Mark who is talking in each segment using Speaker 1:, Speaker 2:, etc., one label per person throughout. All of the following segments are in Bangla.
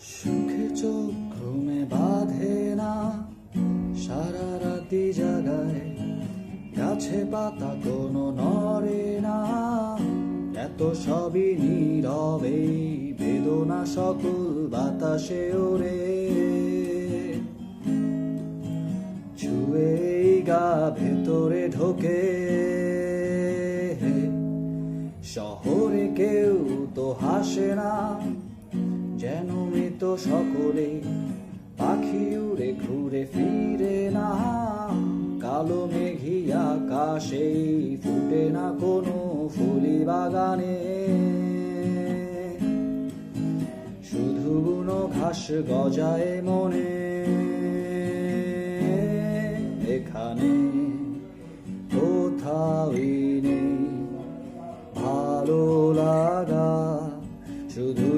Speaker 1: সুখে চোখ ঘুমে বাঁধে না। সারা রাতি জাগায় গাছে পাতা কোনো নড়ে না। এত সবই নীরবে বেদনা সকল বাতাসে ওরে ছুঁয়েই গা ভেতরে ঢোকে। শহরে কেউ তো হাসে না। সকলে পাখি উড়ে ঘুরে ফিরে না। কালো মেঘি আকাশে ফুটে না কোনো ফুলি বাগানে। শুধু বুনো ঘাস গজায় মনে। এখানে কোথাওই নেই, ভালো লাগা। শুধুই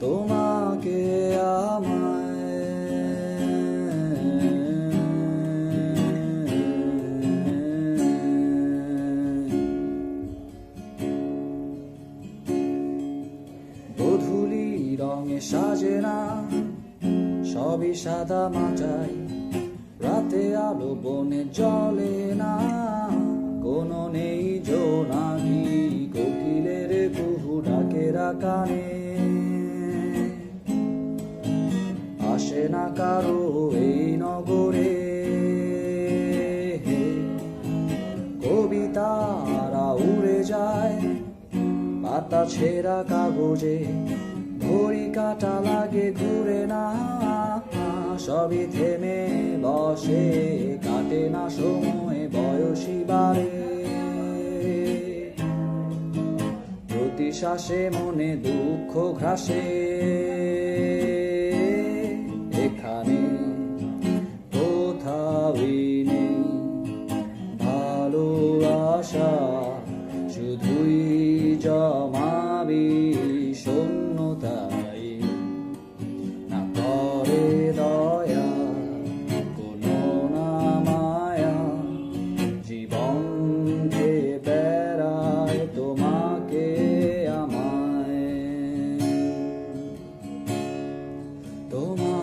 Speaker 1: তোমাকে আমায়। গধুলি রঙে সাজে না, সবই সাদা মাচাই রাতে আলো বনে জলে না, কোনো নেই জোনাকি। কোকিলের কুহু ডাকেরা কানে। কারও এই নগরে। কবিতারা উড়ে যায় পাতা ছেঁড়া কাগজে ঘড়ি কাটা লাগে ঘুরে না। সবই থেমে বসে, কাটে না সময় বয়সী বাড়ে প্রতি শ্বাসে মনে দুঃখ ঘাসে এখানে কোথাওই নেই ভালো আশা শুধুই জমাবি শূন্যতাই না করে দয়া, কোনো না মায়া। জীবন যে বেড়ায় তোমাকে আমায়। তোমার